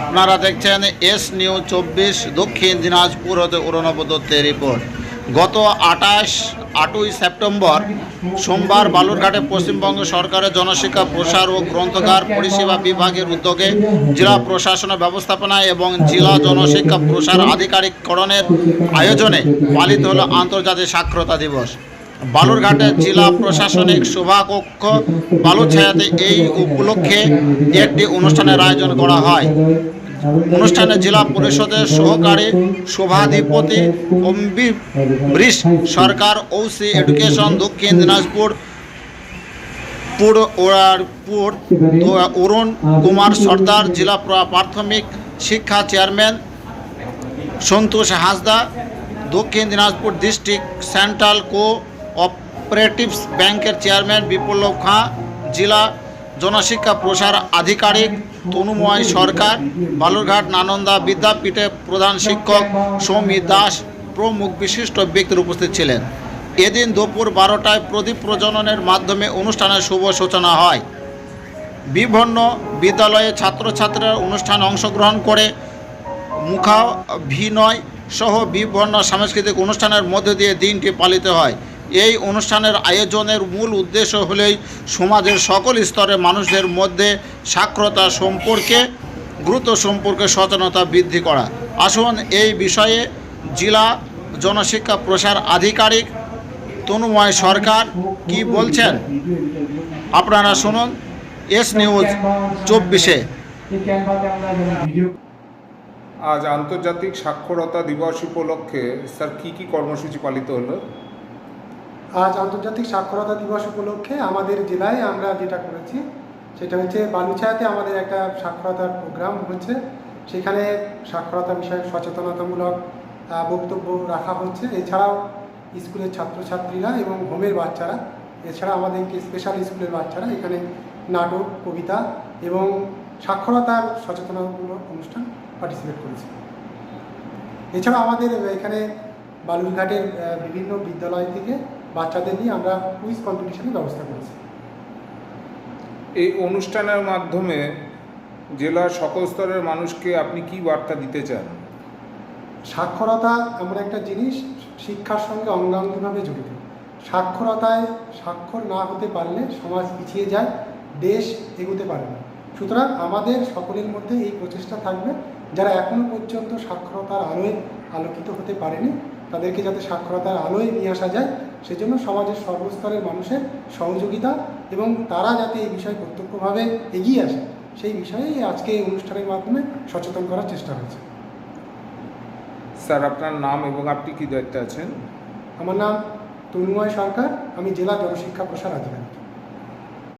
আপনারা দেখছেন S new চব্বিশ, দক্ষিণ দিনাজপুর হতে অরুণব দত্তের রিপোর্ট গত আঠাশ, আটই সেপ্টেম্বর, সোমবার বালুরঘাটে পশ্চিমবঙ্গ সরকারের জনশিক্ষা, প্রসার ও গ্রন্থগার পরিষেবা বিভাগের উদ্যোগে জেলা প্রশাসনের ব্যবস্থাপনা এবং জেলা জনশিক্ষা প্রসার আধিকারিককরণের আয়োজনে পালিত হল আন্তর্জাতিক সাক্ষরতা দিবস। বালুরঘাটের জেলা প্রশাসনিক সভাকক্ষ বালুছায়াতে এই উপলক্ষে একটি অনুষ্ঠানের আয়োজন করা হয়। অনুষ্ঠানে জেলা পরিষদের সহকারী সভাধিপতি অম্বিবৃষ সরকার ওসি এডুকেশন, দক্ষিণ দিনাজপুর, পুর অরুণ কুমার সর্দার, জেলা প্রাথমিক শিক্ষা chairman Santosh Hansda, Dakshin Dinajpur district central cooperatives ব্যাংকের চেয়ারম্যান বিপ্লব খাঁ, জেলা জনশিক্ষা প্রসার আধিকারিক তনুময় সরকার, বালুরঘাট নানন্দা বিদ্যাপীঠের প্রধান শিক্ষক সৌমিত দাস প্রমুখ বিশিষ্ট ব্যক্তির উপস্থিত ছিলেন। এদিন দুপুর বারোটায় প্রদীপ প্রজননের মাধ্যমে অনুষ্ঠানের শুভ সূচনা হয়। বিভিন্ন বিদ্যালয়ে ছাত্রছাত্রীরা অনুষ্ঠানে অংশগ্রহণ করে মুখাভিনয় সহ বিভিন্ন সাংস্কৃতিক অনুষ্ঠানের মধ্য দিয়ে দিনটি পালিত হয়। এই অনুষ্ঠানের আয়োজনের মূল উদ্দেশ্য হলেই সমাজের সকল স্তরের মানুষদের মধ্যে সাক্ষরতা সম্পর্কে, গুরুত্ব সম্পর্কে সচেতনতা বৃদ্ধি করা। আসুন এই বিষয়ে জেলা জনশিক্ষা প্রসার আধিকারিক তনুময় সরকার কি বলছেন? আপনারা শুনুন এস নিউজ চব্বিশে। আজ আন্তর্জাতিক সাক্ষরতা দিবস উপলক্ষে স্যার কি কি কর্মসূচি পালিত হলো? আজ আন্তর্জাতিক সাক্ষরতা দিবস উপলক্ষে আমাদের জেলায় আমরা যেটা করেছি, সেটা হচ্ছে বালুছায়াতে আমাদের একটা সাক্ষরতার প্রোগ্রাম হচ্ছে। সেখানে সাক্ষরতা বিষয়ে সচেতনতামূলক বক্তব্য রাখা হচ্ছে। এছাড়াও স্কুলের ছাত্রছাত্রীরা এবং হোমের বাচ্চারা, এছাড়া আমাদের স্পেশাল স্কুলের বাচ্চারা এখানে নাটক, কবিতা এবং সাক্ষরতার সচেতনতামূলক অনুষ্ঠান পার্টিসিপেট করেছে। এছাড়া আমাদের এখানে বালুরঘাটের বিভিন্ন বিদ্যালয় থেকে বাচ্চাদের নিয়ে আমরা কুইজ কম্পিটিশনের ব্যবস্থা করেছি। এই অনুষ্ঠানের মাধ্যমে জেলার সকল স্তরের মানুষকে আপনি কি বার্তা দিতে চান? সাক্ষরতা এমন একটা জিনিস শিক্ষার সঙ্গে অঙ্গাঙ্গিভাবে জড়িত। সাক্ষরতায় স্বাক্ষর না হতে পারলে সমাজ পিছিয়ে যায় দেশ এগোতে পারে না। সুতরাং আমাদের সকলের মধ্যে এই প্রচেষ্টা থাকবে যারা এখনও পর্যন্ত সাক্ষরতার আলোয় আলোকিত হতে পারেনি তাদেরকে যাতে সাক্ষরতার আলোয় নিয়ে আসা যায় সেজন্য সমাজের সর্বস্তরের মানুষের সহযোগিতা এবং তারা যাতে এই বিষয়ে প্রত্যক্ষভাবে এগিয়ে আসে সেই বিষয়ে আজকে এই অনুষ্ঠানের মাধ্যমে সচেতন করার চেষ্টা হয়েছে। স্যার আপনার নাম এবং আপনি কি দায়িত্বে আছেন? আমার নাম তন্ময় সরকার আমি জেলা জনশিক্ষা প্রসার আধিকারিক।